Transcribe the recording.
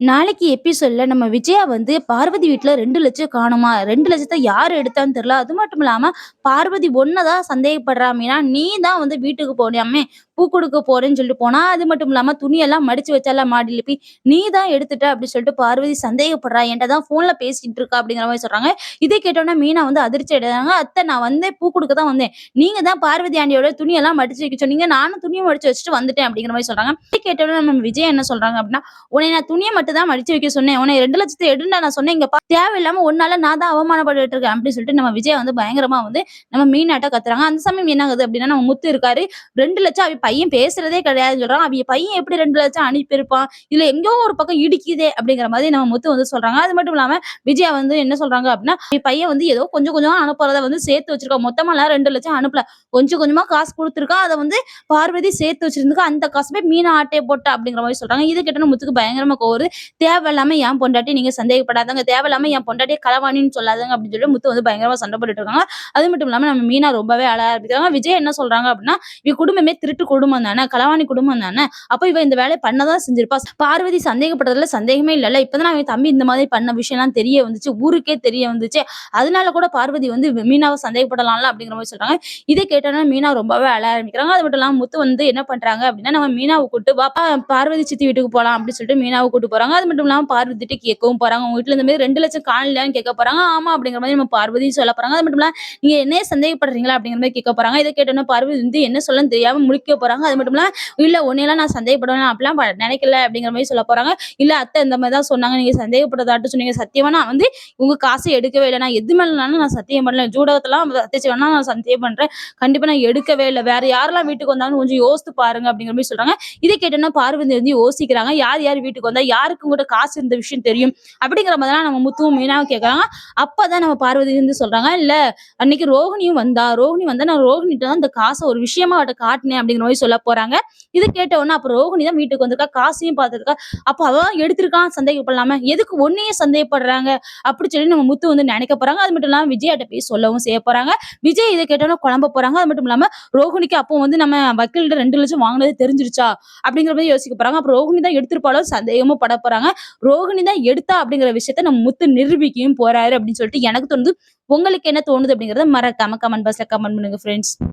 நாளைக்கு எபிசோட்ல நம்ம விஜயா வந்து பார்வதி வீட்டில் ரெண்டு லட்சம் காணுமா? 2,00,000 யார் எடுத்தான்னு தெரியல. அது மட்டும் இல்லாம பார்வதி ஒண்ண தான் நீ தான் வந்து வீட்டுக்கு போனியாமே, பூ கொடுக்க போறேன்னு சொல்லிட்டு போனா. அது மட்டும் இல்லாம துணியெல்லாம் மடிச்சு வச்சால மாடி எழுப்பி நீ தான் எடுத்துட்ட அப்படின்னு சொல்லிட்டு பார்வதி சந்தேகப்படுறா. என்கிட்ட தான் ஃபோன்ல பேசிட்டு இருக்கா அப்படிங்கிற மாதிரி சொல்றாங்க. இதை கேட்டோனே மீனா வந்து அதிர்ச்சி அடைறாங்க. அத்தை நான் வந்தேன் பூ கொடுக்க தான் வந்தேன். நீங்க தான் பார்வதி ஆண்டியோட துணியெல்லாம் மடிச்சு வைக்க சொன்னீங்க. நானும் துணியை மடிச்சு வச்சுட்டு வந்துட்டேன் அப்படிங்கிற மாதிரி சொல்றாங்க. இதை கேட்டோனே நம்ம விஜய் என்ன சொல்றாங்க அப்படின்னா, உன்னை நான் துணியை மட்டும் தான் மடிச்சு வைக்க சொன்னேன். உன்னை ரெண்டு லட்சத்தை எடுண்டா நான் சொன்னேன். இங்க தேவையில்லாம உன்னால நான் தான் அவமானப்பட்டு இருக்கேன் அப்படின்னு சொல்லிட்டு நம்ம விஜய் வந்து பயங்கரமா வந்து நம்ம மீனாட்ட கத்துறாங்க. அந்த சமயம் என்ன ஆகுது அப்படின்னா நம்ம முத்து இருக்காரு. 2,00,000 அவ பையன் பேசுறதே கிடையாதுன்னு சொல்றான். அவங்க பையன் எப்படி 2,00,000 அனுப்பியிருப்பான்? இதுல எங்கேயோ ஒரு பக்கம் இடிக்குதே அப்படிங்கிற மாதிரி நம்ம முத்து வந்து சொல்றாங்க. அது மட்டும் இல்லாம விஜயா வந்து என்ன சொல்றாங்க அப்படின்னா, பையன் வந்து ஏதோ கொஞ்சம் கொஞ்சமா அனுப்புறத வந்து சேர்த்து வச்சிருக்கான். மொத்தமாலாம் 2,00,000 அனுப்பல. கொஞ்சம் கொஞ்சமா காசு குடுத்துருக்கான். அத வந்து பார்வதி சேர்த்து வச்சிருந்துக்கா. அந்த காசு போய் மீனா ஆட்டைய போட்டா அப்படிங்கிற மாதிரி சொல்றாங்க. இது கேட்டோனே முத்துக்கு பயங்கரமா கோரு தேவையில்லாம என் பொண்டாட்டி நீங்க சந்தேகப்படாதாங்க தேவையில்லாம என் பொண்டாட்டியை களவாணின்னு சொல்லாதாங்க அப்படின்னு சொல்லி முத்து வந்து பயங்கரமா சண்டை போட்டுட்டு இருக்காங்க. அது மட்டும் இல்லாம நம்ம மீனா ரொம்பவே அழ ஆரம்பிக்கிறாங்க. விஜய் என்ன சொல்றாங்க அப்படின்னா, இவ குடும்பமே திருட்டு குடும்பம் தானே, கலவாணி குடும்பம் தானே. அப்போ இவ இந்த வேலையை பண்ணதான் செஞ்சிருப்பா. பார்வதி சந்தேகப்பட்டதுல சந்தேகமே இல்லல்ல. இப்பதான் அவன் தம்பி இந்த மாதிரி பண்ண விஷயம்லாம் தெரிய வந்துச்சு. ஊருக்கே தெரிய வந்துச்சு. அதனால கூட பார்வதி வந்து மீனாவை சந்தேகப்படலாம்ல அப்படிங்கிற மாதிரி சொல்றாங்க. இதை கேட்டோம்னா மீனா ரொம்பவே அழ ஆரம்பிக்கிறாங்க. அது மட்டும் இல்லாமல் முத்து வந்து என்ன பண்றாங்க அப்படின்னா, நம்ம மீனாவை கூட்டு பாப்பா பார்வதி சித்தி வீட்டுக்கு போலாம் அப்படின்னு சொல்லிட்டு மீனாவை கூட்டு போறாங்க. அது மட்டும் இல்லாமல் பார்வதிட்டு கேட்கவும் போறாங்க. உங்க வீட்ல இந்த மாதிரி 2,00,000 காணலையான்னு கேட்க போறாங்க. ஆமா அப்படிங்கிற மாதிரி நம்ம பார்வதியும் சொல்ல போறாங்க. அது மட்டும் இல்லாம நீங்க என்ன சந்தேகப்படுறீங்களா அப்படிங்கிற மாதிரி கேட்க போறாங்க. இதை கேட்டோம்னா பார்வதி வந்து என்ன சொல்லன்னு தெரியாம முழிக்க போறாங்க. அது மட்டும் இல்லாம இல்ல உன்னையெல்லாம் நான் சந்தேகப்படுவேன் அப்படிலாம் நினைக்கல அப்படிங்கிற மாதிரி சொல்ல போறாங்க. இல்ல அத்தை இந்த மாதிரி தான் சொன்னாங்க. நீங்க சந்தேகப்படுறதாட்டு சொன்னீங்க. சத்தியமா நான் வந்து உங்க காசை எடுக்கவே இல்லை. நான் எது மேலனாலும் நான் சத்தியம் பண்ணல. ஜூடகத்தெல்லாம் அத்தைச்சு வேணா நான் சத்தியம் பண்றேன். கண்டிப்பா நான் எடுக்கவே இல்லை. வேற யாரெல்லாம் வீட்டுக்கு வந்தாலும் கொஞ்சம் யோசித்து பாருங்க அப்படிங்கிற மாதிரி சொல்றாங்க. இதை கேட்டோம்னா பார்வதி வந்து யோசிக்கிறாங்க. யார் யார் வீட்டுக்கு வந்தா யாருக்கு கூட காசு இருந்த விஷயம் தெரியும் அப்படிங்கிற மாதிரிலாம் நம்ம முத்துவும் மீனாவும் கேட்கறாங்க. அப்பதான் நம்ம பார்வதி இருந்து சொல்றாங்க. இல்ல அன்னைக்கு ரோஹினியும் வந்தா. ரோகிணி வந்தா நான் ரோகிணிட்ட தான் இந்த காசை ஒரு விஷயமா அவட்ட காட்டினேன் அப்படிங்கிற மாதிரி சொல்ல போறாங்க. இது கேட்ட உடனே அப்ப தான் வீட்டுக்கு வந்திருக்கா. காசையும் பார்த்திருக்கா. அப்ப அவ எடுத்திருக்கான் சந்தேகப்படலாம. எதுக்கு ஒன்னையே சந்தேகப்படுறாங்க அப்படி சொல்லி நம்ம முத்து வந்து நினைக்க போறாங்க. அது மட்டும் இல்லாம விஜயாட்ட போய் சொல்லவும் செய்ய போறாங்க. விஜய் இதை கேட்டோன்னா குழம்ப போறாங்க. அது மட்டும் இல்லாம ரோகிணிக்கு அப்போ வந்து நம்ம வக்கீல்கிட்ட 2,00,000 வாங்கினது தெரிஞ்சிருச்சா அப்படிங்கிற மாதிரி யோசிக்க போறாங்க. அப்புறம் ரோகிணி தான் எடுத்திருப்பாலும் சந்தேகமும் பட போறாங்க. ரோகிணி தான் எடுத்தா அப்படிங்கிற விஷயத்த நம்ம முத்து நிரூபிக்கவும் போறாரு அப்படின்னு சொல்லிட்டு எனக்கு தோணுது. உங்களுக்கு என்ன தோணுது அப்படிங்கறத மறக்காம கமெண்ட் பாக்ஸ்ல கமெண்ட் பண்ணுங்க ஃப்ரெண்ட்ஸ்.